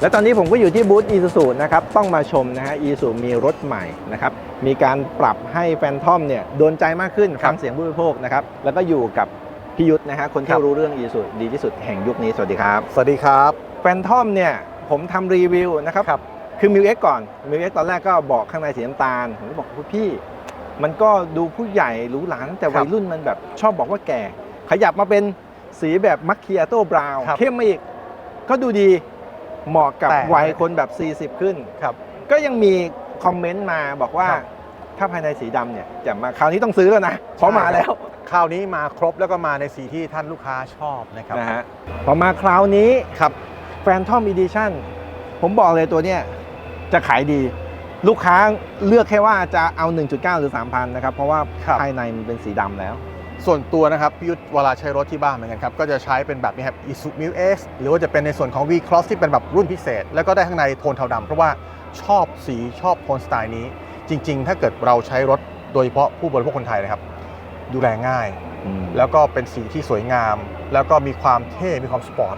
และตอนนี้ผมก็อยู่ที่บูธอี u ูนะครับ ต้องมาชมนะฮะอี u ูมีรถใหม่นะครับ มีการปรับให้แฟนทอมเนี่ยโดนใจมากขึ้นครับฟังเสียงผู้บริโภคนะครับ แล้วก็อยู่กับพี่ยุทธนะฮะคนครัที่บรู้เรื่องอี u ูดีที่สุดแห่งยุคนี้สวัสดีครับ สวัสดีครับแฟนทอมเนี่ยผมทำรีวิวนะครับครับคือมิวเอ็กก่อนมิวเอ็กตอนแรกก็บอกข้างในสีน้ำตาล ผมก็บอกพี่ มันก็ดูผู้ใหญ่หรูหราแต่ครัวับยรุ่นมันแบบชอบบอกว่าแก่ ขยับมาเป็นสีแบบมัคคิอาโต้บราวครับเข้มมาอีกก็ดูดี เหมาะกับแต่ วัยคนแบบ 40 ขึ้น ครับ ก็ยังมีคอมเมนต์มาบอกว่า ครับถ้าภายในสีดำเนี่ยจะมาคราวนี้ต้องซื้อแล้วนะเพราะมาแล้วคราวนี้มาครบแล้วก็มาในสีที่ท่านลูกค้าชอบนะครับนะฮะพอมาคราวนี้ครับ แฟนทอมอีดิชั่นผมบอกเลยตัวเนี้ยจะขายดี ลูกค้าเลือกแค่ว่าจะเอา 1.9 หรือ 3,000 นะครับ เพราะว่าครับ ภายในมันเป็นสีดำแล้ว ส่วนตัวนะครับพี่ยุทธเวลาใช้รถที่บ้านเหมือนกันครับ ก็จะใช้เป็นแบบนี้ครับ Isuzu Mil X หรือว่าจะเป็นในส่วนของ V Cross ที่เป็นแบบรุ่นพิเศษ แล้วก็ได้ข้างในโทนเทาดำเพราะว่าชอบสีชอบโทนสไตล์นี้ จริง ๆ ถ้าเกิดเราใช้รถโดยเฉพาะผู้บริโภคคนไทยนะครับ ดูแลง่าย แล้วแล้วก็เป็นสีที่สวยงาม แล้วก็มีความเท่ มีความสปอร์ต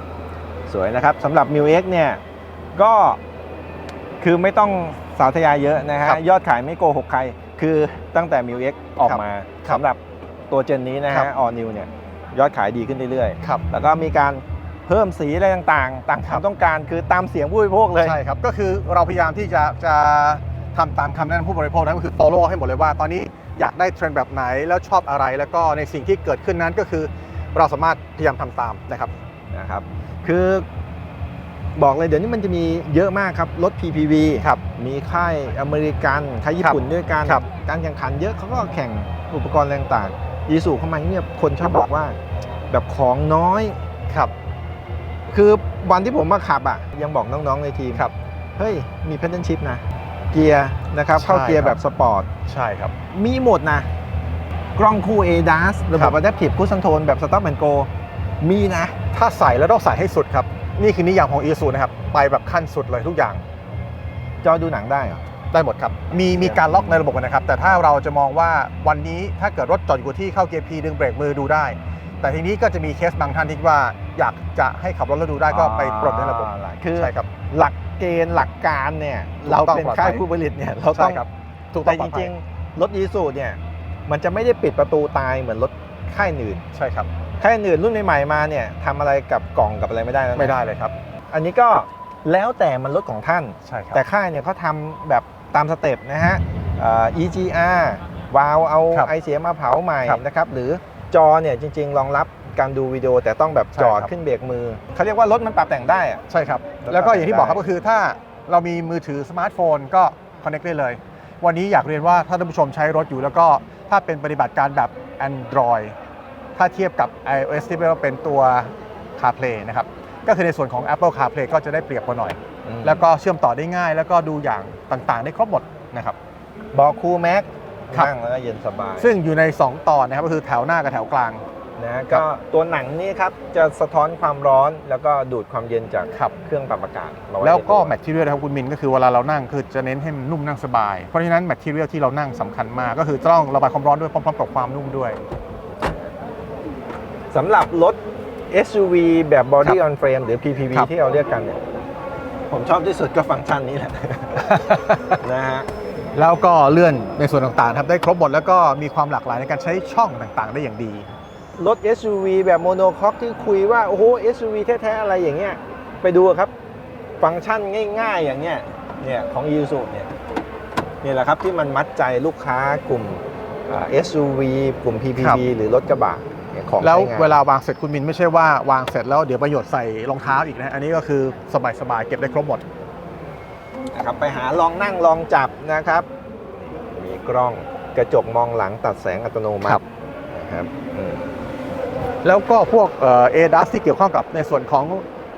สวยนะครับสำหรับ m ิว X เนี่ยก็คือไม่ต้องสาวทยายเยอะนะฮะครับยอดขายไม่โกหกใคร คือตั้งแต่ m ิว X ออกมาครับสำหรับ ตัวเจนนี้นะครัฮะบ ออนิวเนี่ยยอดขายดีขึ้นเรื่อยครับ ๆ แล้วก็มีการเพิ่มสีอะไรต่างๆ ตามคครัวามบต้องการคือตามเสียงผู้บริโภคเลย ใช่ครับ ก็คือเราพยายามที่จะจะทำตามคำแนะนำผู้บริโภคนั้นก็คือ follow ให้หมดเลยว่า ตอนนี้อยากได้เทรนด์แบบไหนแล้วชอบอะไร แล้วก็ในสิ่งที่เกิดขึ้นนั้นก็คือ เราสามารถพยายามทำตามนะครับ นะครับ คือบอกเลยเดี๋ยวนี้มันจะมีเยอะมากครับ รถ PPV ครับมีค่ายอเมริกันค่ายญี่ปุ่นด้วยกันครับ การแข่งขันเยอะเขาก็แข่งอุปกรณ์อะไรต่าง ๆยีสูเข้ามาเนี่ยคนชอบบอกว่า แบบของน้อยครับ คือวันที่ผมมาขับอะ ยังบอกน้องๆในทีมครับเฮ้ยมี p พ d เ l นชิพนะ เกียร์นะครับ เข้าใช่เกียร์ครับแบบสปอร์ตใช่ครับ มีหมดนะ กล้องคู่ ADAS ระบครับบ Adaptive Cruise Control แบบ Stop and Go มีนะ ถ้าใส่แล้วต้องใส่ให้สุดครับ นี่คือนิยามของ Isuzu นะครับ ไปแบบขั้นสุดเลยทุกอย่าง จอดูหนังได้เหรอ ได้หมดครับ มีมีการล็อกในระบบนะครับ แต่ถ้าเราจะมองว่าวันนี้ถ้าเกิดรถจอดอยู่ที่เข้าเกียร์ P ดึงเบรกมือดูได้ แต่ทีนี้ก็จะมีเคสบางท่านที่ว่าอยากจะให้ขับรถแล้วดูได้ก็ไปปลดในระบบอ่าคือใช่ครับ หลักเกณฑ์หลักการเนี่ยถูกเราต้องเป็นปลอดภัยค่ายผู้ผลิตเนี่ยเราต้ใช่องครับถูกต้แต่องปจลอดภัริยงๆรถยีสูเนี่ยมันจะไม่ได้ปิดประตูตายเหมือนรถค่ายอื่นใช่ครับค่ายอื่นรุ่นใหม่ๆมาเนี่ยทำอะไรกับกล่องกับอะไรไม่ได้แล้วนะไม่ได้เลยครับ อันนี้ก็แล้วแต่มันรถของท่านใช่ครับแต่ค่ายเนี่ยเขาทำแบบ ตามสเต็ปนะฮะเอ่อ EGR วาล์วเอาครับไอเสียมาเผาใหม่ครับนะครับ หรือจอเนี่ยจริง ๆ รองรับการดูวิดีโอแต่ต้องแบบใช่จอดครับขึ้นเบรกมือ เขาเรียกว่ารถมันปรับแต่งได้อะใช่ครับ แล้วแล้วก็อย่างที่บอกครับได้ก็คือถ้าเรามีมือถือสมาร์ทโฟนก็คอนเน c t ได้เลย วันนี้อยากเรียนว่าถ้าท่านผู้ชมใช้รถอยู่แล้วก็ถ้าเป็นปฏิบัติการแบบ Android ถ้าเทียบกับ iOS ที่เรียกว่าเป็นตัว CarPlay นะครับ ก็คือในส่วนของ Apple CarPlay ก็จะได้เปรียบกว่าหน่อยอืม แล้วก็เชื่อมต่อได้ง่าย แล้วก็ดูอย่างต่างๆ ได้ครบหมดนะครับบอกคูแม็กครับนั่งแล้วก็เย็นสบาย ซึ่งอยู่ใน 2 ตอนนะครับก็คือแถวหน้ากับแถวกลางนะก็ตัวหนังนี่ครับจะสะท้อนความร้อนแล้วก็ดูดความเย็นจากครับเครื่องปรับอากาศมาไว้แล้วก็ในแมทเทียลนะครับคุณมินก็คือเวลาเรานั่งคือจะเน้นให้มันนุ่มนั่งสบาย เพราะฉะนั้นแมทเทียลที่เรานั่งสำคัญมาก ก็คือต้องระบายความร้อนด้วยพร้อมๆกับความนุ่มด้วยสำหรับรถ SUV แบบ Body ครับ on Frame หรือ PPV ครับที่เราเรียกกันเนี่ย ผมชอบที่สุดก็ฟังก์ชันนี้แหละ นะฮะแล้วก็เลื่อนในส่วนต่างๆทำได้ครบหมดแล้วก็มีความหลากหลายในการใช้ช่องต่างๆ ได้อย่างดี รถ SUV แบบโมโนคอกที่คุยว่า โอ้โห SUV แท้ ๆ อะไรอย่างเงี้ยไปดูครับ ฟังก์ชันง่าย ๆ อย่างเงี้ยเนี่ยของ i s u เนี่ยนี่แหละครับที่มันมัดใจลูกค้ากลุ่มอ่า SUV กลุ่มครั PPV บหรือรถกระบะเนี่ย ของแล้วใช้งานเวลาวางเสร็จคุณมินไม่ใช่ว่าวางเสร็จแล้วเดี๋ยวประโยชน์ใส่รองเท้าอีกนะ อันนี้ก็คือสบายๆเก็บได้ครบหมดนะครับไปหาลองนั่งลองจับนะครับ มีกล้องกระจกมองหลังตัดแสงอัตโนมัครัติบนะครับอืมแล้วก็พวกเอดัสที่เกี่ยวข้องกับในส่วนของ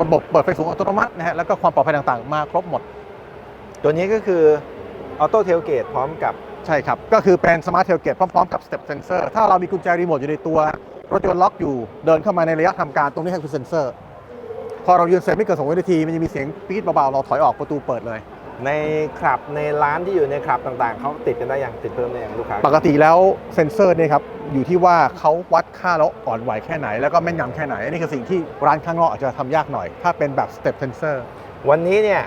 ระบบเปิดไฟสูงอัตโนมัตินะฮะแล้วก็ความปลอดภัยต่างๆ มาครบหมด ตัวนี้ก็คือออโต้เทลเกตพร้อมกับใช่ครับ ก็คือเป็นสมาร์ทเทลเกตพร้อมๆกับสเต็ปเซนเซอร์ถ้าเรามีกุญแจรีโมทอยู่ในตัว รถยนต์ล็อกอยู่เดินเข้ามาในระยะทำการตรงนี้คือเซนเซอร์ พอเรายืนเสร็จไม่เกินสองวินาทีมันจะมีเสียงปี๊ดเบาๆเราถอยออกประตูเปิดเลย ในคลับในร้านที่อยู่ในคลับต่างๆเขาติดกันได้ยังติดเพิ่มได้ยังลูกค้าปกติแล้วเซนเซอร์เนี่ยครับอยู่ที่ว่าเขาวัดค่าแล้วอ่อนไหวแค่ไหน แล้วก็แม่นยำแค่ไหนอันนี้คือสิ่งที่ร้านข้างนอกอาจจะทำยากหน่อย ถ้าเป็นแบบสเต็ปเซนเซอร์วันนี้เนี่ย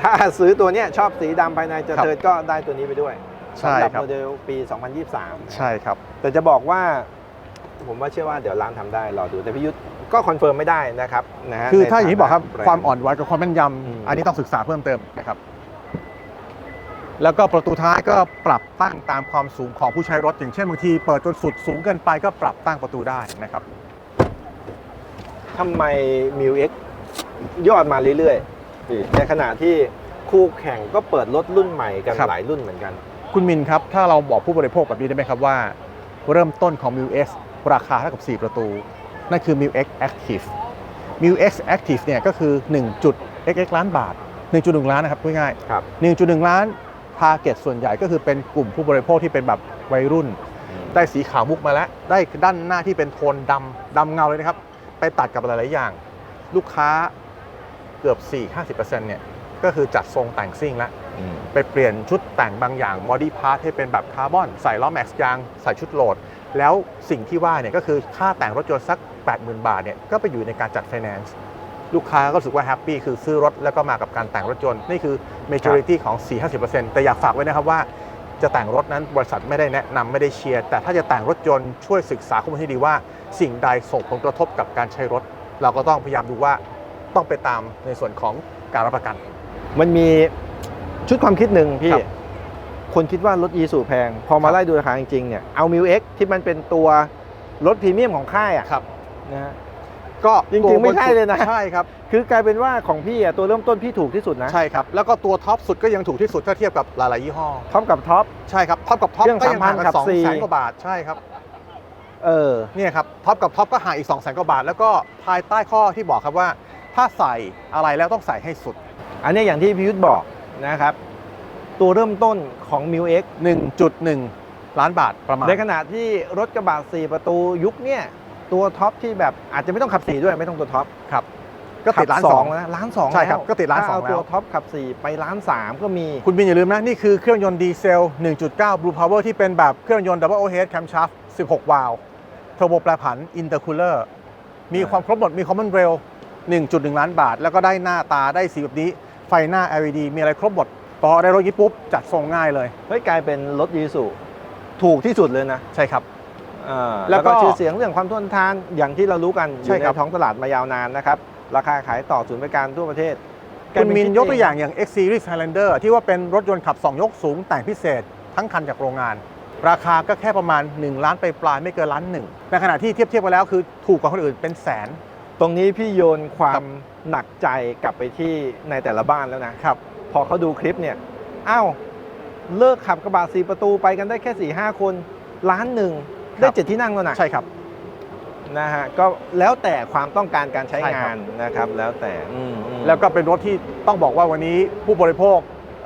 ถ้าซื้อตัวเนี้ยชอบสีดำภายในจะครับเทิดก็ได้ตัวนี้ไปด้วยใช่สำหรับครับโมเดลปี 2023 ใช่ครับ แต่จะบอกว่า ผมว่าเชื่อว่าเดี๋ยวร้านทำได้รอดูแต่พี่ยุทธก็คอนเฟิร์มไม่ได้นะครับนะฮะคือในถ้าอย่างที่บอกครับฐนะแบรนด์ความอ่อนไหวกับความแม่นยอืมำอันนี้ต้องศึกษาเพิ่มเติมนะครับ แล้วก็ประตูท้ายก็ปรับตั้งตามความสูงของผู้ใช้รถ อย่างเช่นบางทีเปิดจนสุดสูงเกินไปก็ปรับตั้งประตูได้นะครับทำไมมิวเอ็กยอดมาเรื่อยๆพี่ในขณะที่คู่แข่งก็เปิดรถรุ่นใหม่กันครับหลายรุ่นเหมือนกัน คุณมินครับ ถ้าเราบอกผู้บริโภคแบบนี้ได้ไหมครับว่า เริ่มต้นของ m i u X ราคาเท่ากับ 4 ประตู นั่นคือ m i u X Active m i u X Active เนี่ยก็คือ1จุด XX ล้านบาท 1.1 ล้านนะครับพูดง่ายครับ1.1 ล้านทาร์เก็ตส่วนใหญ่ก็คือเป็นกลุ่มผู้บริโภคที่เป็นแบบวัยรุ่น ได้สีขาวมุกมาแล้ว ได้ด้านหน้าที่เป็นโทนดำดำเงาเลยนะครับ ไปตัดกับหลายๆอย่าง ลูกค้าเกือบ 4-50%เนี่ยก็คือจัดทรงแต่งซิ่งแล้วอืมไปเปลี่ยนชุดแต่งบางอย่างบอดี้พาร์ทให้เป็นแบบคาร์บอน ใส่ล้อแม็กซ์ยาง ใส่ชุดโหลด แล้วสิ่งที่ว่าเนี่ยก็คือค่าแต่งรถยนต์สัก 80,000 บาทเนี่ยก็ไปอยู่ในการจัดไฟแนนซ์ลูกค้าก็รู้สึกว่าแฮปปี้คือซื้อรถแล้วก็มากับการแต่งรถยนต์นี่คือ majority ของ 4-50%แต่อยากฝากไว้นะครับว่าจะแต่งรถนั้นบริษัทไม่ได้แนะนำไม่ได้เชียร์ แต่ถ้าจะแต่งรถยนต์ช่วยศึกษาข้อมูลให้ดีว่า สิ่งใดส่งผลกระทบกับการใช้รถ เราก็ต้องพยายามดูว่าต้องไปตามในส่วนของการรับประกัน มันมีชุดความคิดหนึ่งพี่ ครับคนคิดว่ารถอีสูแพง พอมาไล่ดูราคาจริงๆเนี่ยเอามิวเอ็กที่มันเป็นตัวรถพรีเมียมของค่ายอะครับนะฮะก็จริงๆไม่ใช่เลยนะใช่ครับคือกลายเป็นว่าของพี่อะตัวเริ่มต้นพี่ถูกที่สุดนะใช่ครับแล้วก็ตัวท็อปสุดก็ยังถูกที่สุดถ้าเทียบกับหลายๆยี่ห้อท็อปกับท็อปใช่ครับท็อปกับท็อปเครื่องก็ยังห่างกัน3,000ขับสองสี่แสนกว่าบาทใช่ครับเออเนี่ยครับท็อปกับท็อปก็ห่างอีก2องแสนกว่าบาท แล้วก็ภายใต้ข้อที่บอกครับว่า ถ้าใส่อะไรแล้วต้องใส่ให้สุด อันเนี้ยอย่างที่พี่ยุทธบอกนะครับ ตัวเริ่มต้นของมิวเอ็ก1.1 ล้านบาทประมาณในขณะที่รถกระบะ4 ประตูยุคเนี่ยตัวท็อปที่แบบอาจจะไม่ต้องขับสี่ด้วยไม่ต้องตัวท็อปครับก็ติดล้านขับสองแล้วนะล้านสองใช่ครับแล้วก็ติดล้านถ้สองเตัวแล้วท็อปขับสี่ไปล้านสามก็มี คุณบินอย่าลืมนะ นี่คือเครื่องยนต์ดีเซล 1.9 Blue Power ที่เป็นแบบเครื่องยนต์ Double Overhead Camshaft 16 วาล์วเทอร์โบแปรผัน Intercooler มีความครบหมดมี Common Rail 1.1 ล้านบาท แล้วก็ได้หน้าตาได้สีแบบนี้ไฟหน้า LED มีอะไรครบหมด พอได้รถนี้ปุ๊บจัดทรงง่ายเลย เฮ้ยกลายเป็นรถยีสุถูกที่สุดเลยนะ ใช่ครับอ่าแล้แล้ววก็ก็ชื่อเสียงเรื่องความทนทานอย่างที่เรารู้กันอใช่ยู่ครับในท้องตลาดมายาวนานนะครับ ราคาขายต่อศูนย์บริการทั่วประเทศคุณมินคิดยกตัวเอย่างอย่าง X Series Highlander ที่ว่าเป็นรถยนต์ขับ 2 ยกสูงแต่งพิเศษ ทั้งคันจากโรงงาน ราคาก็แค่ประมาณ 1 ล้านไปปลายๆไม่เกินล้านหนึ่งในขณะที่เทียบเทียบกันแล้วคือถูกกว่าคนอื่นเป็นแสน ตรงนี้พี่โยนควาครัมบหนักใจกลับไปที่ในแต่ละบ้านแล้วนะครับ พอเขาดูคลิปเนี่ยอ้าวเลิกขับกระบะสีประตูไปกันได้แค่4ี่ห้าคนล้านหนึ่งได้เจ็ดที่นั่งแล้วนะใช่ครับนะฮะก็แล้วแต่ความต้องการการใช้ใช่ครังาบนนะครับแล้วแต่อืมอืมแล้วก็เป็นรถที่ต้องบอกว่าวันนี้ผู้บริโภค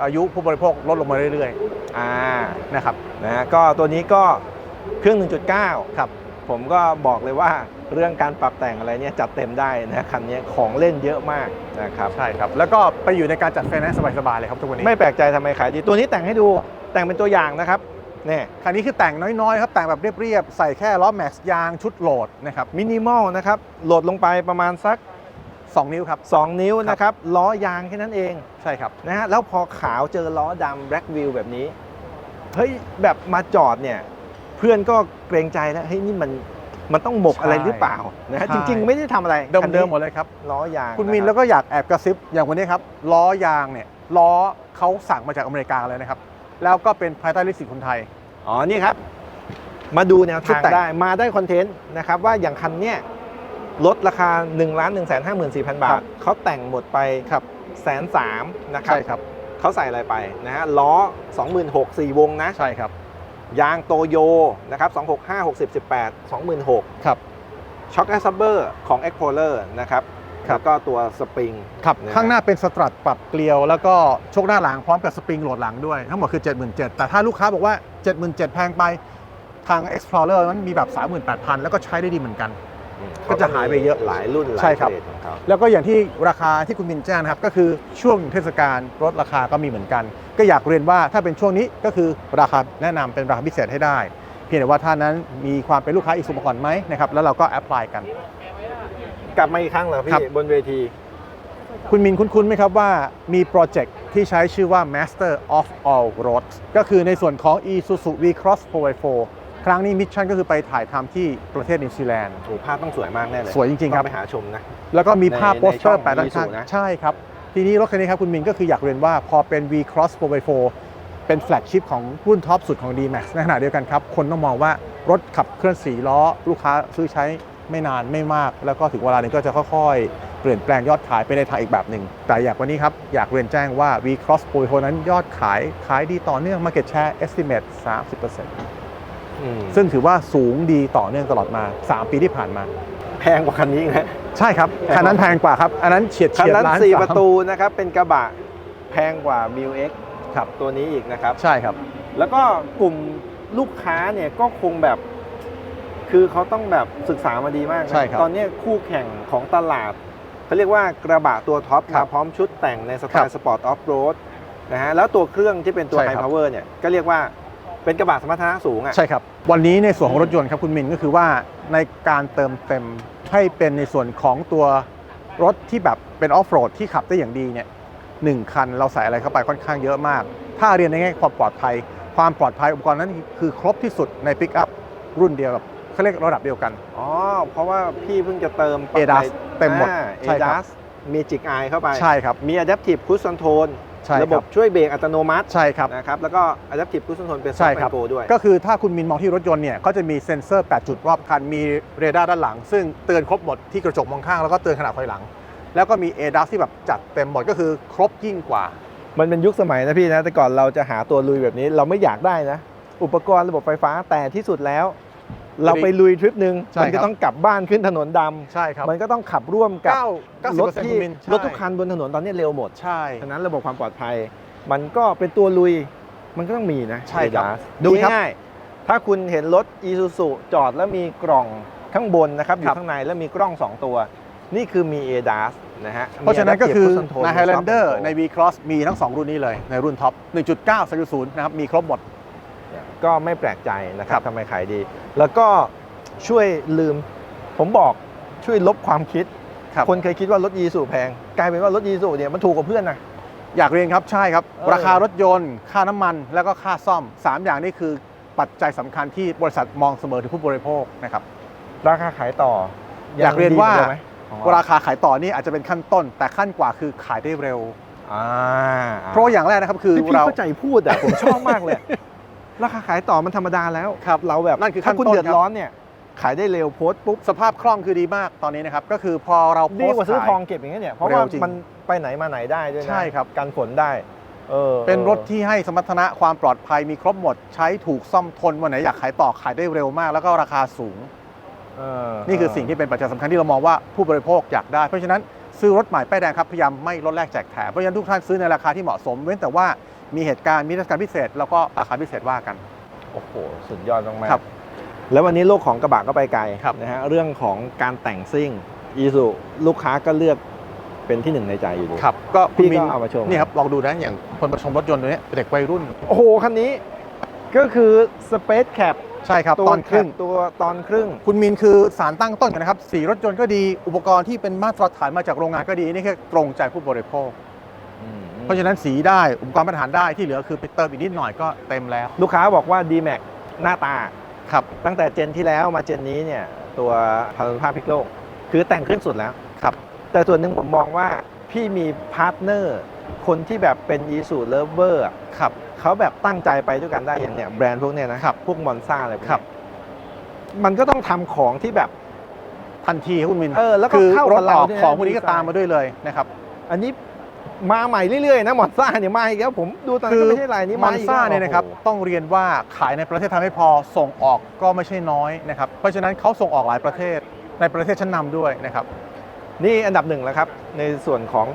อายุผู้บริโภคลดลงมาเรื่อยอ่าๆนะครับนะฮะก็ตัวนี้ก็เครื่อง 1.9 ครับ ผมก็บอกเลยว่าเรื่องการปรับแต่งอะไรเนี่ยจัดเต็มได้นะคันนี้ของเล่นเยอะมากนะครับใช่ครับ แล้วก็ไปอยู่ในการจัดไฟแนนซ์สบายๆเลยครับทุกวันนี้ ไม่แปลกใจทำไมขายดี ตัวนี้แต่งให้ดูแต่งเป็นตัวอย่างนะครับเนี่ยคันนี้คือแต่งน้อยๆครับแต่งแบบเรียบๆ ใส่แค่ล้อแม็กซ์ยางชุดโหลดนะครับมินิมอลนะครับโหลดลงไปประมาณสัก 2 นิ้วครับ 2 นิ้วนะครับล้อยางแค่นั้นเองใช่ครับนะฮะแล้วพอขาวเจอล้อดำแบล็กวิวแบบนี้เฮ้ยแบบมาจอดเนี่ย เพื่อนก็เกรงใจแล้วเฮ้ยนี่มันมันต้องหมกใช่อะไรหรือเปล่านะฮะใช่ จริง ๆ ไม่ได้ทำอะไรเดิมคันเดินี้มหมดเลยครับ ล้อยางคุณมินนะแล้รับวก็อยากแอบกระซิบอย่างวันนี้ครับล้อยางเนี่ยล้อเขาสั่งมาจากอเมริกาเลยนะครับ แล้วก็เป็นภายใต้ลิขสิทธิ์คนไทย อ๋อนี่ครับ มาดูแนวชุดทางแต่ง ได้มาได้คอนเทนต์นะครับว่าอย่างคันเนี้ยลดราคา1นึ่งล้านหนึ่งแสนห้าหมื่นสี่พันบาทเขาแต่งหมดไปครับแสนสามนะครับใช่ครับเขาใส่อะไรไปนะฮะล้อ 26,000 4วงนะ ใช่ครับ ยางโตโยนะครับ265 60 18 26,000ครับช็อคแอสซับเบอร์ของ Explorer นะครับครับแล้วก็ตัวสปริงครับนะฮะข้างหน้าเป็นสตรัทปรับเกลียว แล้วก็โชคหน้าหลังพร้อมกับสปริงโหลดหลังด้วย ทั้งหมดคือ 77,000 แต่ถ้าลูกค้าบอกว่า 77,000 แพงไปทาง Explorer นั้นมีแบบ 38,000 แล้วก็ใช้ได้ดีเหมือนกัน ก็จะหายไปเยอะหลายรุ่นหลายใช่ครับเกรดของเขาแล้วก็อย่างที่ราคาที่คุณมินแจ้งนะครับ ก็คือช่วงเทศกาลลดราคาก็มีเหมือนกัน ก็อยากเรียนว่าถ้าเป็นช่วงนี้ก็คือราคาแนะนำเป็นราคาพิเศษให้ได้ เพียงแต่ว่าท่านนั้นมีความเป็นลูกค้าอีกสุมาก่อนไหมนะครับแล้วเราก็แอพพลายกัน กลับมาอีกครั้งเหรอครัพี่บบนเวที คุณมินคุ้นๆไหมครับว่ามีโปรเจกต์ที่ใช้ชื่อว่า Master of All Roads ก็คือในส่วนของ Isuzu V-Cross 4x4 ครั้งนี้มิชชั่นก็คือไปถ่ายทำที่ประเทศนิวซีแลนด์โอ้ภาพต้องสวยมากแน่เลยสวยจริงๆครับต้องไปหาชมนะแล้วก็มีภาพในโปสเตอร์ในช่องแปะด้านข้าง Isuzu นะใช่ครับ ทีนี้รถคันนี้ครับคุณมินก็คืออยากเรียนว่าพอเป็น V-Cross 4x4 เป็นแฟลกชิพของรุ่นท็อปสุดของ D-Max ในขณะเดียวกันครับ คนต้องมองว่ารถขับเคลื่อน4ล้อ ลูกค้าซื้อใช้ไม่นานไม่มาก แล้วก็ถึงเวลาหนึงก็จะค่อยๆ เปลี่ยนแปลงยอดขายไปในทางอีกแบบหนึ่ง แต่อยากวันนี้ครับ อยากเรียนแจ้งว่า V-Cross 4x4 นั้นยอดขายขายดีต่อเนื่อง Market Share estimate 30%อืม ซึ่งถือว่าสูงดีต่อเนื่องตลอดมา 3 ปีที่ผ่านมา แพงกว่าคันนี้อีกนะใช่ครับ คันนั้นแพงกว่าครับ อันนั้นเฉียดคันเฉียดนั้นล้านสี่สามประตูนะครับ เป็นกระบะแพงกว่า m ิ x ครับตัวนี้อีกนะครับ ใช่ครับ แล้วก็กลุ่มลูกค้าเนี่ยก็คงแบบ คือเขาต้องแบบศึกษามาดีมากนะใช่ครับตอนนี้คู่แข่งของตลาดเขาเรียกว่ากระบะตัวท็อปครัมาบพร้อมชุดแต่งในสไตครัล์บสปอร์ตออฟโรดนะฮะแล้วตัวเครื่องที่เป็นตัวใช่ไฮครับพาวเวอร์เนี่ยก็เรียกว่า เป็นกระบะสมรรถนะสูงอะใช่ครับ วันนี้ในส่วนของรถยนต์ครับคุณมินก็คือว่าในการเติมเต็มให้เป็นในส่วนของตัวรถที่แบบเป็นออฟโรดที่ขับได้อย่างดีเนี่ยหนึ่งคันเราใส่อะไรเข้าไปค่อนข้างเยอะมาก ถ้าเรียนในแง่ความปลอดภัย ความปลอดภัยอุปกรณ์นั้นคือครบที่สุดในปิกอัพรุ่นเดียวกับเขาเรียกระดับเดียวกัน อ๋อ เพราะว่าพี่เพิ่งจะเติม ADAS เต็มหมดเอใช่ครับดัสมีจิกไอเข้าไป ใช่ครับ มี Adaptive Cruise Control ใช่ครับ ระบบช่วยเบรกอัตโนมัติใช่ครับ นะครับแล้วก็ Adaptive Cruise Control เป็น ใช่ Soft ครับ and Go ด้วย ก็คือถ้าคุณมินมองที่รถยนต์เนี่ยก็จะมีเซ็นเซอร์ 8 จุดรอบคัน มีเรดาร์ด้านหลัง ซึ่งเตือนครบหมดที่กระจกมองข้างแล้วก็เตือนขณะถอยหลัง แล้วก็มี ADAS ที่แบบจัดเต็มหมดก็คือครบยิ่งกว่า มันเป็นยุคสมัยนะพี่นะ แต่ก่อนเราจะหาตัวลุยแบบนี้เราไม่อยากได้นะ อุปกรณ์ระบบไฟฟ้าแต่ที่สุดแล้ว เราไปลุยทริปหนึ่งใช่มันครัก็บต้องกลับบ้านขึ้นถนนดำใช่ครับมันก็ต้องขับร่วมกับ9รถ90%ที่คุณมินใช่รถทุกคันบนถนนตอนนี้เร็วหมด ใช่ ฉะนั้นระบบความปลอดภัย มันก็เป็นตัวลุย มันก็ต้องมีนะ ใช่ครับ ADAS ดูดูครับง่ายๆถ้าคุณเห็นรถ Isuzu จอดแล้วมีกล่องข้างบนนะครับ อคยู่รับข้างในแล้วมีกล้อง 2 ตัว นี่คือมี ADAS นะฮะเพราะฉะนั้นก็คือมี Adaptive Cruise Control ในมี Highlander Stop and Go ใน V-Cross มีทั้ง 2 รุ่นนี้เลย ในรุ่นท็อป 1.9 3.0 นะครับ มีครบหมด ก็ไม่แปลกใจนะคครัรับบทำไมขายดี แล้วก็ช่วยลืม ผมบอกช่วยลบความคิดครับคนเคยคิดว่ารถ Isuzu แพง กลายเป็นว่ารถ Isuzu เนี่ยมันถูกกว่าเพื่อนนะอยากเรียนครับใช่ครับเออราคารถยนต์ค่าน้ำมันแล้วก็ค่าซ่อม 3 อย่างนี้คือปัจจัยสำคัญที่บริษัทมองเสมอถึงผู้บริโภคนะครับราคาขายต่อ อยากเรียนว่างดีหมือดิมไหมอ๋อราคาขายต่อนี่อาจจะเป็นขั้นต้น แต่ขั้นกว่าคือขายได้เร็วอ่าเพราะว่าอย่างแรกนะครับคือพี่พี่เราเข้าใจพูดอะผมชอบมากเลย ราคาขายต่อมันธรรมดาแล้วครับเราแบบนั่นคือถ้าคุณขั้นต้นเดือดครับร้อนเนี่ยขายได้เร็วโพสต์ปุ๊บสภาพคล่องคือดีมากตอนนี้นะครับ ก็คือพอเราโพดีสต์กว่าซื้อขาย ทองเก็บอย่างเงี้ยเนี่ยเพราะเร็วว่าจริงมันไปไหนมาไหนได้ด้วยนะใช่ครับ กันฝนได้เออเป็นรถที่ให้สมรรถนะความปลอดภัยมีครบหมดใช้ถูกซ่อมทนวันไหนอยากขายต่อขายได้เร็วมาก แล้วก็ราคาสูง เออนี่คือสิ่งที่เป็นปัจจัยสำคัญที่เรามองว่าผู้บริโภคอยากได้ เพราะฉะนั้นซื้อรถใหม่ป้ายแดงครับพยายามไม่ลดแลกแจกแถมเพราะฉะนั้นทุกท่านซื้อในราคาที่เหมาะสม เว้นแต่ว่า มีเหตุการณ์มีเทศกาลพิเศษ แล้วก็ราคาพิเศษว่ากัน โอ้โห สุดยอดมากๆครับ แล้ววันนี้โลกของกระบะก็ไปไกลครับนะฮะเรื่องของการแต่งซิ่งอีซูลูกค้าก็เลือกเป็นที่หนึ่งในใจอยู่ดีครับก็พี่คุณก็นเอามาโชว์นี่ครับลองดูนะอย่างคนมาชมรถยนต์ตัวนี้เด็กวัยรุ่น โอ้โหคันนี้ก็คือ Space Cap ใช่ครับตัวตอนครึ่งแตัวตอนครึ่ง คุณมินคือสารตั้งต้นกันนะครับ สีรถยนต์ก็ดีอุปกรณ์ที่เป็นมาตรฐานมาจากโรงงานก็ดี นี่แค่ตรงใจผู้บริโภค เพราะฉะนั้นสีได้อุปกรณ์มาตรฐานได้ที่เหลือคือไปเติมอีกนิดหน่อยก็เต็มแล้ว ลูกค้าบอกว่า D-Max หน้าตาครับตั้งแต่เจนที่แล้วมาเจนนี้เนี่ยตัวพาราภาพพิกโลก คือแต่งขึ้นสุดแล้วครับ แต่ส่วนหนึ่งผมมองว่าพี่มีพาร์ทเนอร์คนที่แบบเป็น e s u l o v e r ครับเขาแบบตั้งใจไปด้วยกันได้อย่างเนี่ยแบรนด์พวกเนี้ยนะครับพวกมอนซ่าอะไรพวกครัเนี้บยมันก็ต้องทำของที่แบบทันทีครับคุณมินเออแล้วก็คือเข้ารกัถบอเราอกด้วยนะของพวกนี้ก็ดีไซน์ตามมาด้วยเลยนะครับ อันนี้ มาใหม่เรื่อยๆนะมอนซ่าเนี่ยมาอีกแล้วผมดูตอนนั้นก็ไม่ใช่ไรายนี้มมาอนอีกซ่าแล้วเนี่ยนะครับโอ้โหต้องเรียนว่าขายในประเทศไทยไม่พอส่งออกก็ไม่ใช่น้อยนะครับเพราะฉะนั้นเขาส่งออกหลายประเทศในประเทศชั้นนำด้วยนะครับนี่อันดับหนึ่งแล้วครับในส่วนของ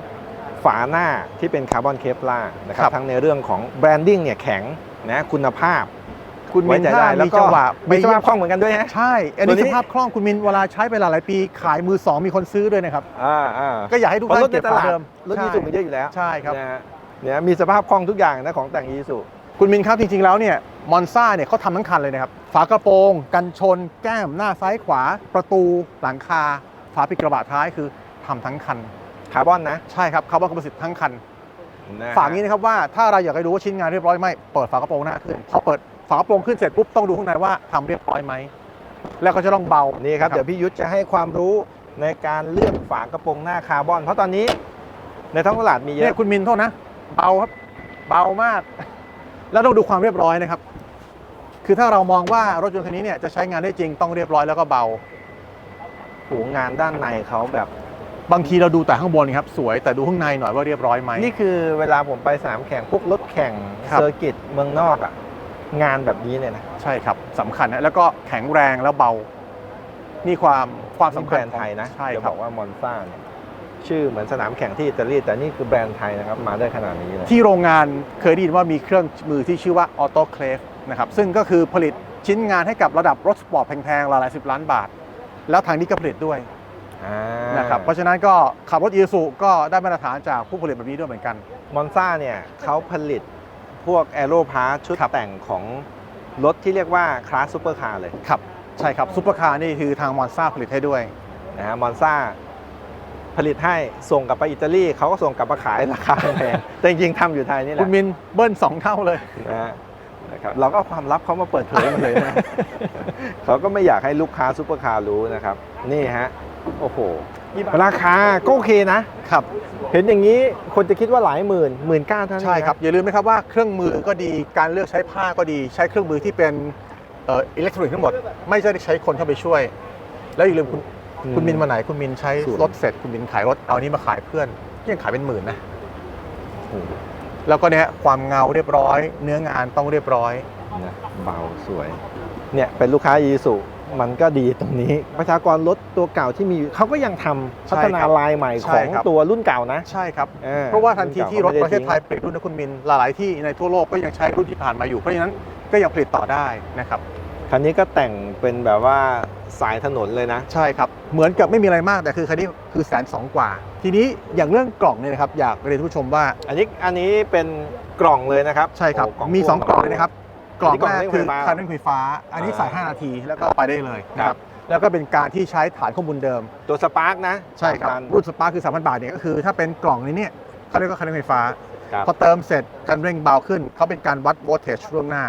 ฝาหน้าที่เป็นคาร์บอนเคปลานะครัครับบทั้งในเรื่องของแบรนดิ้งเนี่ยแข็งนะคุณภาพ คุณมินไว้ใจถ้าได้แล้วมีก็จังหวะมีสภาพคล่องเหมือนกันด้วยนะใช่ อันนี้ตัวนี้สภาพคล่องคุณมินเวลาใช้ไปหลายๆปี ขายมือสองมีคนซื้อด้วยนะครับอ่าอ่าก็อยากให้ทุกเพราะท่ารถนในเก็บตฝาลาดเดิมรถยีสุมันเยอะอยู่แล้วใช่ครับนะฮะเนี่ยมีสภาพคล่องทุกอย่างนะของแต่งยีสุคุณมินครับจริงๆแล้วเนี่ยมอนซ่าเนี่ยเขาทำทั้งคันเลยนะครับฝากระโปรง กันชน แก้มหน้าซ้ายขวา ประตูหลังคา ฝาปิดกระบะท้ายคือทำทั้งคันคาร์บอนนะใช่ครับคาร์บอนคอมโพสิตทั้งคันนะฮะฝากนี้นะครับว่าถ้าเราอยากจะดูว่าชิ้นงานเรียบร้อยไหมเปิดฝากระโปรงหน้าขึ้นพอเปิด ฝากระโปรงขึ้นเสร็จปุ๊บต้องดูข้างในว่าทำเรียบร้อยไหมแล้วก็จะต้องเบานี่ครับเดี๋ยวพี่ยุทธจะให้ความรู้ในการเลือกฝากระโปรงหน้าคาร์บอน เพราะตอนนี้ในท้องตลาดมีเยเนี่ยอะคุณมินโทษนะเบาครับเบามาก แล้วต้องดูความเรียบร้อยนะครับ คือถ้าเรามองว่ารถยนต์คันนี้เนี่ยจะใช้งานได้จริงต้องเรียบร้อยแล้วก็เบาหูงานด้านในเขาแบบบางทีเราดูแต่ข้างบนครับ สวยแต่ดูข้างในหน่อยว่าเรียบร้อยไหมนี่คือเวลาผมไปสนามแข่งพวกรถแข่งครับเซอร์กิตเมืองนอกอะ งานแบบนี้เนี่ยนะ ใช่ครับสำคัญนะแล้วก็แข็งแรงแล้วเบานี่ความความสำแบคัรญนด์ไทยนะใช่จะครับอบกว่ามอนซ่าเนี่ยชื่อเหมือนสนามแข่งที่อิตาลีแต่นี่คือแบรนด์ไทยนะครับ มาได้ขนาดนี้เลยที่โรงงานเคยได้ยินว่ามีเครื่องมือที่ชื่อว่าออโตเคลฟนะครับซึ่งก็คือผลิตชิ้นงานให้กับระดับรถสปอร์ตแพงๆหลายๆสิบล้านบาท แล้วทางนี้ก็ผลิตด้วยอ่านะครับเพราะฉะนั้นก็ขับรถอีซูก็ได้มาตรฐานจากผู้ผลิตแบบนี้ด้วยเหมือนกัน มอนซ่าเนี่ยเขาผลิต พวกแอโรพาร์ชุดครับแต่งของรถที่เรียกว่าคลาสซูเปอร์คาร์เลยครับใช่ครับซุปเปอร์คาร์นี่คือทางมอนซ่าผลิตให้ด้วยนะฮะมอนซ่าผลิตให้ส่งกลับไปอิตาลีเขาก็ส่งกลับมาขายราคาแพงแต่จริงๆทำอยู่ไทยนี่แหคุละณมินเบิ้ลสองเท่าเลยนะฮะนะครับเราก็เอาความลับเขามาเปิดเผยมาเลยนะเขาก็ไม่อยากให้ลูกค้าซูเปอร์คาร์รู้นะครับ นี่ฮะ โอ้โห ราคาก็โอเคนะ ครับเห็นอย่างนี้คนจะคิดว่าหลายหมื่นหมื่นเก้าเท่านั้นใช่ครับเองนะอย่าลืมนะครับว่าเครื่องมือก็ดีการเลือกใช้ผ้าก็ดี ใช้เครื่องมือที่เป็นเอ่อิเล็กทรอนิกส์ทั้งหมด ไม่ใช่ใช้คนเข้าไปช่วย แล้วอย่าลืมคุณอืมคุณมินมาไหนคุณมินใช้ศูนย์รถเสร็จคุณมินขายรถเอาอันนี้มาขายเพื่อนยังขายเป็นหมื่นนะโอ้โหแล้วก็เนี่ยความเงาเรียบร้อย เนื้องานต้องเรียบร้อยนะเบาสวยเนี่ยเป็นลูกค้ายีสุ มันก็ดีตรงนี้ ประชากรรถตัวเก่าที่มีอยู่เขาก็ยังทำพัฒนาใช่ครับลายใหม่ใช่ของครับ ตัวรุ่นเก่านะใช่ครับ ออเพราะว่าทันทีที่รถก่าประเทศไทยขาเปลี่ยนรุ่นนะคุณมินหลายๆที่ในทั่วโลกก็ยังใช้รุ่นที่ผ่านมาอยู่ เพราะฉะนั้นก็ยังผลิตต่อได้นะครับ คันนี้ก็แต่งเป็นแบบว่าสายถนนเลยนะ ใช่ครับ เหมือนกับไม่มีอะไรมากแต่คือคันนี้คือแสนสองกว่า ทีนี้อย่างเรื่องกล่องเนี่ยนะครับอยากเรียนท่านผู้ชมว่าอันนี้อันนี้เป็นกล่องเลยนะครับใช่ครับโล่มีพ่ว2กล่องเลยนะครับ กล่องอันนี้กล่องแรกเร่งคือไฟฟ้าคันเร่งไฟฟ้า อันนี้ใส่อ่า5นาทีแล้วก็ไปได้เลยนะคครัรับบแล้วก็เป็นการที่ใช้ฐานข้อมูลเดิม ตัวสปาร์กนะ ใช่ครับตามรุ่นสปาร์คคือ 3,000 บาทเนี่ยก็คือ ถ้าเป็นกล่องนี้เนี่ยเขาเรียกว่าคันเร่งไฟฟ้าครับพอเติมเสร็จคันเร่งเบาขึ้น เขาเป็นการวัดโวลเทจล่วงหน้า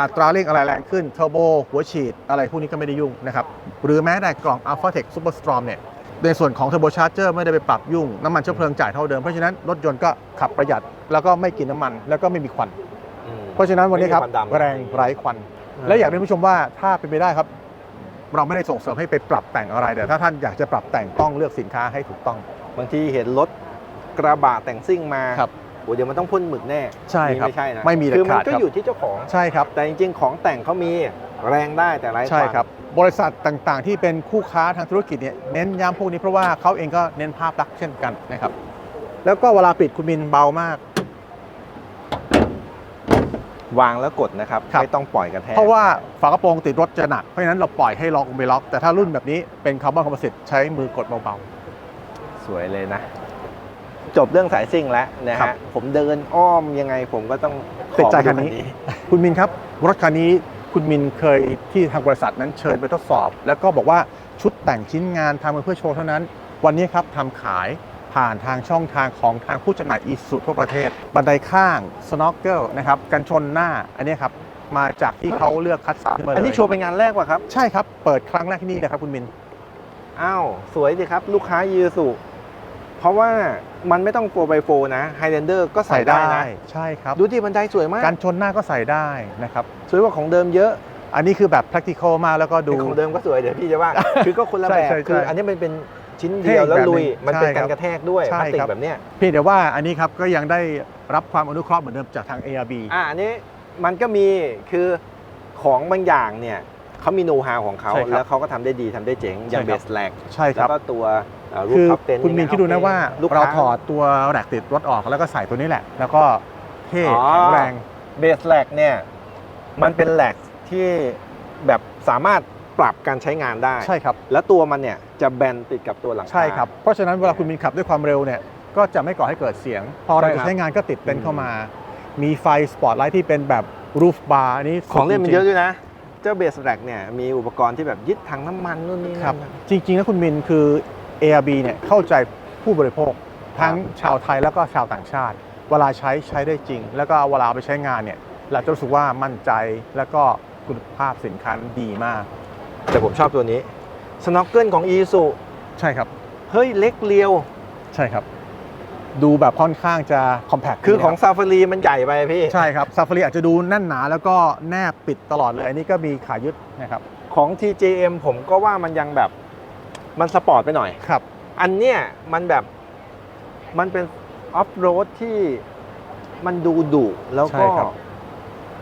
อัตราเร่งอะไรแรงขึ้นเทอร์โบหัวฉีด อะไรพวกนี้ก็ไม่ได้ยุ่งนะครับหรือแม้แต่กล่อง Alpha Tech Super Storm เนี่ยในส่วนของเทอร์โบชาร์เจอร์ไม่ได้ไปปรับยุ่ง น้ำมันเชื้อเพลิงจ่ายเท่าเดิม เพราะฉะนั้นรถยนต์ก็ขับประหยัดแล้วก็ไม่กินน้ำมันแล้วก็ไม่มีควันอืม เพราะฉะนั้นวันนี้ครับไม่มีควันดำ แรงไร้ควัน และอยากให้ผู้ชมว่าถ้าเป็นไปได้ครับ เราไม่ได้ส่งเสริมให้ไปปรับแต่งอะไรแต่ถ้าท่านอยากจะปรับแต่งต้องเลือกสินค้าให้ถูกต้อง บางทีเห็นรถกระบะแต่งซิ่งมาครับ โอ้เดี๋ยวมันต้องพ่นหมึกแน่ใช่ครับนี่ไม่ใช่นะไม่มีเด็ดคือมันขาดก็ครับ อยู่ที่เจ้าของ ใช่ครับ แต่จริง ๆ ของแต่งเขามีแรงได้แต่ไร้คใช่วามครับ บริษัทต่างๆ ที่เป็นคู่ค้าทางธุรกิจเนี่ยเน้นย้ำพวกนี้เพราะว่าเขาเองก็เน้นภาพลักษณ์เช่นกันนะครับ แล้วก็เวลาปิดคุณมินเบามาก วางแล้วกดนะครับครับ ไม่ต้องปล่อยกระแทกเพราะว่าฝากระโปรงติดรถจะหนัก เพราะฉะนั้นเราปล่อยให้ล็อกลงไปล็อก แต่ถ้ารุ่นแบบนี้เป็นคาร์บอนคอมโพสิตใช้มือกดเบา สวยเลยนะ จบเรื่องสายซิ่งแล้วนะครัฮะบผมเดินอ้อมยังไงผมก็ต้องขอติดใจดูคันนี้ ๆ คุณมินครับ รถคันนี้คุณมินเคยที่ทางบริษัทนั้นเชิญไปทดสอบ แล้วก็บอกว่าชุดแต่งชิ้นงานทำมาเพื่อโชว์เท่านั้น วันนี้ครับทำขาย ผ่านทางช่องทางของทางผู้จำหน่ายอีสุทั่วประเทศ บันไดข้างสโนว์เกิลนะครับกันชนหน้าอันนี้ครับมาจากที่เขาเลือกคัดสรรขึ้นมาเลยอันนี้โชว์เป็นงานแรกว่ะครับ ใช่ครับ เปิดครั้งแรกที่นี่นะครับคุณมินอ้าว สวยดีครับ ลูกค้ายูสุเพราะว่ามันไม่ต้อง 4x4 นะไฮแลนเดอร์ก็ใส่ได้นะใช่ครับ ดูที่บันไดสวยมากการชนหน้าก็ใส่ได้นะครับสวยกว่าของเดิมเยอะ อันนี้คือแบบ practical มากแล้วก็ดูของเดิมก็สวยเดี๋ยวพี่จะว่า คือก็คนละใช่แบบใช่ใช่คืออันนี้มันเป็น ชิ้นเดียวเท่แล้วแบบลุยหนึ่งมันเป็นใช่การครับกระแทกด้วยใช่พลาสติกครับแบบเนี้ยเพียงแต่ว่าอันนี้ครับก็ยังได้รับความอนุเคราะห์เหมือนเดิมจากทาง ARB อะอันนี้มันก็มีคือของบางอย่างเนี่ยเขามีโน้ตฮาวของเขาใช่ครับแล้วเขาก็ทำได้ดีทำได้เจ๋ง อย่างใช่เบครับสแลกใช่คแล้รับวก็ตัวรูปคือท็อปเต็นคุณมินคิดดูนะว่าลูกเราค้าถอดตัวแรกติดรถออกแล้วก็ใส่ตัวนี้แหละ แล้วก็เท่อ๋อแข็งแรงเบสแลกเนี่ยมันเป็นแลกที่แบบสามารถ ปรับการใช้งานได้ ใช่ครับ แล้วตัวมันเนี่ยจะแบนติดกับตัวหลังคาใช่ครับ เพราะฉะนั้นเวลาคุณมินขับด้วยความเร็วเนี่ยก็จะไม่ก่อให้เกิดเสียง พอเราใช่จะครับใช้งานก็ติดเต็นท์เข้ามา มีไฟสปอตไลท์ที่เป็นแบบรูฟบาร์อันนี้ของเล่นมันสุดจริเยอะด้วยนะ เจ้าเบสแลกเนี่ยมีอุปกรณ์ที่แบบยึดถังน้ำมันนู่นนี่ครันั่บนจริงๆแล้วคุณมินคือ ARB เนี่ยเข้าใจผู้บริโภคทั้งชาวไทยแล้วก็ชาวต่างชาติ เวลาใช้ใช้ได้จริง แล้วก็เวลาเอาไปใช้งานเนี่ยเราจะรู้สึกว่ามั่นใจแล้วก็คุณภาพสินค้าดีมาก แต่ผมชอบตัวนี้สโนว์เกิลของอีสุใช่ครับ เฮ้ยเล็กเรียว ใช่ครับ ดูแบบค่อนข้างจะคอมแพคคือของซาฟารีมันใหญ่ไปพี่ ใช่ครับซาฟารีอาจจะดูแน่นหนาแล้วก็แนบปิดตลอดเลยอันนี้ก็มีขายึดนะครับของ TJM ผมก็ว่ามันยังแบบมันสปอร์ตไปหน่อยครับ อันเนี้ยมันแบบมันเป็นออฟโรดที่มันดูดุแล้วใช่ก็ครับ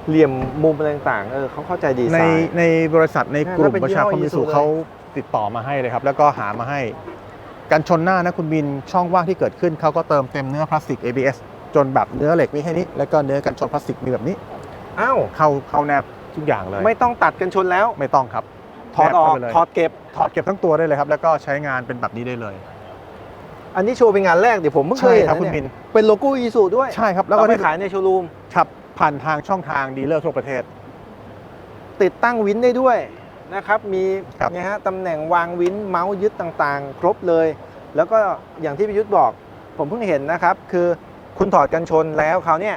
เหลี่ยมมุมอะไรต่างๆเออเขาเข้าใจดีไซในน์ ในบริษัทในกลุ่มแล้วเป็นประชาคมยี่ห้อมิสุ Isuzu เลยเขาติดต่อมาให้เลยครับ แล้วก็หามาให้กันชนหน้านะคุณบินช่องว่างที่เกิดขึ้นเขาก็เติมเต็มเนื้อพลาสติก ABS จนแบบเนื้อเหล็กมีแค่นี้ แล้วก็เนื้อกันชนพลาสติกมีแบบนี้ อ้าว เข้าเข้าแนบทุกอย่างเลยไม่ต้องตัดกันชนแล้ว ไม่ต้องครับถอดออกแนบเข้าไปเลยถอดเก็บ ถอดเก็บทั้งตัวได้เลยครับ แล้วก็ใช้งานเป็นแบบนี้ได้เลยอันนี้โชว์เป็นงานแรกเดี๋ยวผมเพิ่งเคใช่ยเห็นครับนะคุณเนี่บิยนเป็นโลโก้อีสุด้วยใช่ครับแล้แล้ววก็ก็ไปได้ขายในโชว์รูม ครับ ผ่านทางช่องทางดีลเลอร์ทั่วประเทศ ติดตั้งวินได้ด้วยนะครับ มีครับเนี่ยฮะตำแหน่งวางวินเมาส์ยึดต่างๆ ครบเลย แล้วก็อย่างที่พิยุทธ์บอก ผมเพิ่งเห็นนะครับ คือคุณถอดกันชนแล้วเขาวเนี่ย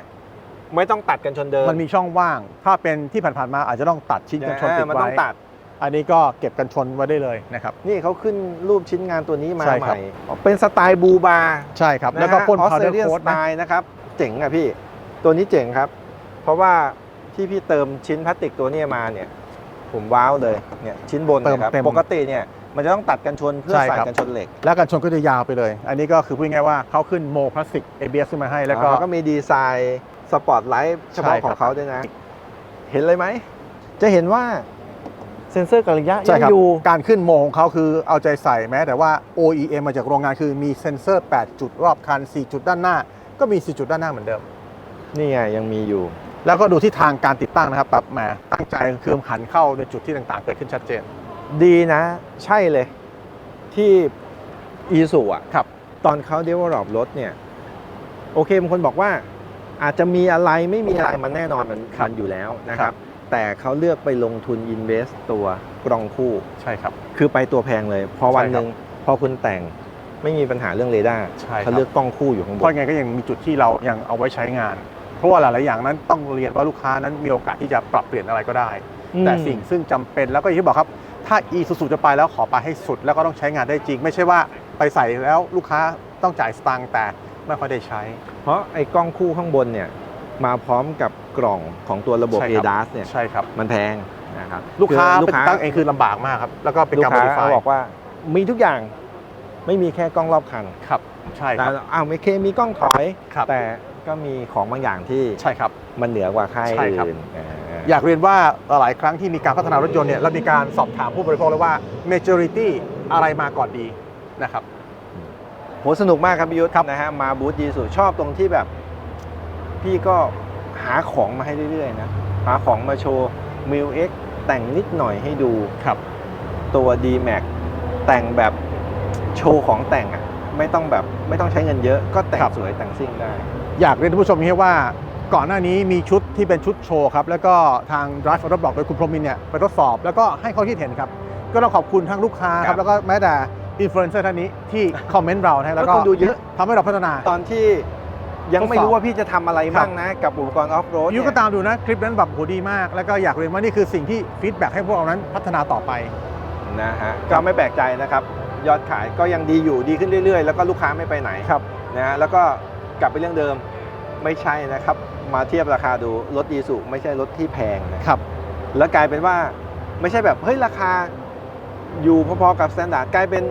ไม่ต้องตัดกันชนเดิมมันมีช่องว่าง ถ้าเป็นที่ผ่านๆมาอาจจะต้องตัดชิ้นกันชนติดอ่ามันไว้ต้องตัด อันนี้ก็เก็บกันชนไว้ได้เลยนะครับ นี่เขาขึ้นรูปชิ้นงานตัวนี้มาใช่ใหครับ ม่ เป็นสไตล์บูบาใช่ครับ แล้วก็พ่น ออสพาวเตเดรอร์เลียนโค้สดไตนะล์นะครับ เจ๋งอะพี่ ตัวนี้เจ๋งครับ เพราะว่าที่พี่เติมชิ้นพลาสติกตัวเนี้มาเนี่ย ผมว้าวเลยเนี่ยชิ้นบนเนยครับเติมเต็ม ปกติเนี่ยมันจะต้องตัดกันชนเพื่อใช่ใส่ครับกันชนเหล็กแล้วกันชนก็จะยาวไปเลย อันนี้ก็คือพูดง่ายๆว่าเขาขึ้นโมพลาสติก ABS ขึ้นมาให้ แล้วก็ แล้วก็มีดีไซน์สปอตไลท์เฉพาะใช่ขครัอบงเขาด้วยนะ เห็นเลยไหม จะเห็นว่าเซ็นเซอร์กระยะใช่ยังครับอยู่การขึ้นโมของเขาคือเอาใจใส่แม้ แต่ว่า OEM มาจากโรงงานคือมีเซ็นเซอร์ 8 จุดรอบคัน 4 จุดด้านหน้า ก็มี 4 จุดด้านหน้าเหมือนเดิม นี่ไงยังมีอยู่ แล้วก็ดูที่ทางการติดตั้งนะครับแบบแหมตั้งใจคือหันเข้าในจุดที่ต่างๆ เกิดขึ้นชัดเจน ดีนะ ใช่เลยที่อีสุอะครับตอนเขา develop รถเนี่ย โอเคบางคนบอกว่า อาจจะมีอะไรไม่มีอะไรมันแน่นอนมันครับมันอยู่แล้วนะคครัรับบแต่เขาเลือกไปลงทุน invest ตัวกรองคู่ใช่ครับ คือไปตัวแพงเลย พอวันใช่หครับนึ่งพอคุณแต่งไม่มีปัญหาเรื่องเรดาร์ใช่คเขารับเลือกกล้องคู่อยู่ข้างบเพราะนไงก็ยังมีจุดที่เรายังเอาไว้ใช้งานเพ ราะว่าหลายๆอย่างนั้นต้องเรียนว่าลูกค้านั้นมีโอกาสที่จะปรับเปลี่ยนอะไรก็ได้ แต่สิ่งซึ่งจำเป็นแล้วก็อย่างที่บอกครับ ถ้า e สุสุจะไปแล้วขอไปให้สุด แล้วก็ต้องใช้งานได้จริง ไม่ใช่ว่าไปใส่แล้วลูกค้าต้องจ่ายสตางค์แต่ไม่ค่อยได้ใช้ เพราะไอ้กล้องคู่ข้างบนเนี่ยมาพร้อมกับกล่องของตัวระบบใช่ครับ ADAS เนี่ยใช่ครับมันแพงนะครับลูกค้าอไปติดตั้งเองคือลำบากมากครับแล้วก็เป็นลูกการค้า modify เขาบอกว่ามีทุกอย่างไม่มีแค่กล้องรอบคันครับใช่คแต่รับอ้าวไม่เคมีกล้องถอยครับแต่ ก็มีของบางอย่างที่ใช่ครับ มันเหนือกว่าค่ายใช่ครับ อื่นอ่า อยากเรียนว่าหลายครั้งที่มีการพัฒนารถยนต์เนี่ยเรามีการสอบถามผู้บริโภคแล้วว่า majority อะไรมาก่อนดีนะครับ โหสนุกมากครับพี่ยุทธนะฮะมาบูธดีสุดชอบตรงที่แบบ พี่ก็หาของมาให้เรื่อยๆนะ หาของมาโชว์มิวเอ็กแต่งนิดหน่อยให้ดูครับ ตัว d m a x แต่งแบบโชว์ของแต่งอะไม่ต้องแบบไม่ต้องใช้เงินเยอะก็แต่งครับ สวยแต่งซิ่งได้ อยากเรียนท่านผู้ชมอย่างนี้ว่าก่อนหน้านี้มีชุดที่เป็นชุดโชว์ครับ แล้วก็ทาง Drive Auto Block โดยคุณพรหมินทร์เนี่ยไปทดสอบ แล้วก็ให้ข้อคิดเห็นครับ ก็ต้องขอบคุณทั้งลูกค้าคครัรับบ แล้วก็แม้แต่อินฟลูเอนเซอร์ท่านนี้ที่คอมเมนต์เรานะแล้วก็ก็คนดูเยอะ ทำให้เราพัฒนา ตอนที่ยังไม่ทดสอบรู้ว่าพี่จะทำอะไรครับบ้างนะ กับอุปกรณ์ออฟโรดยูก็ตามดูนะคลิปนั้นแบบโหดีมาก แล้วก็อยากเรียนว่านี่คือสิ่งที่ฟีดแบ็กให้พวกเรานั้นพัฒนาต่อไป นะฮะก็ไม่แปลกใจนะครับ ยอดขายก็ยังดีอยู่ดีขึ้นเรื่อยๆ แล้วก็ลูกค้าไม่ไปไหนครับนะฮะแล้วก็ กลับไปเรื่องเดิมไม่ใช่นะครับ มาเทียบราคาดูรถดีสุไม่ใช่รถที่แพงนะครับ แล้วกลายเป็นว่าไม่ใช่แบบเฮ้ยราคาอยู่พอๆกับสแตนดาร์ดกลายเป็น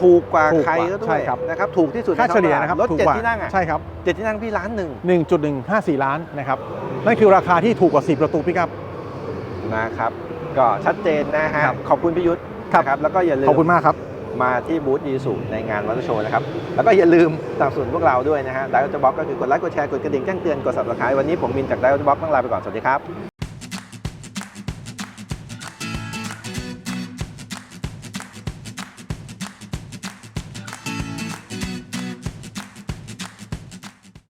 ถูกกว่าถูกกว่าใครก็ด้ใช่วยครับนะครับถูกที่สุดค่าในเฉท้องลี่ยตลาดนะครับรถถูกเจ็ดกว่าที่นั่งอะใช่ครับเจ็ดที่นั่งพี่ล้านหนึ่ง1.154ล้านนะครับนั่นคือราคาที่ถูกกว่า4ประตูปิกอัพนะครับ ก็ชัดเจนนะฮะครับขอบคุณพี่ยุทธครับนะครับแล้วก็อย่าลืมขอบคุณมากครับ มาที่บูธยีสุในงานวันโชว์นะครับ แล้วก็อย่าลืมสนับสนุนพวกเราด้วยนะฮะไดโอจบ็อกก็คือกดไลค์กดแชร์กดกระดิ่งแจ้งเตือนกด subscribe วันนี้ผมมินจากไดโอจบ็อกต้องลาไปก่อน สวัสดีครับ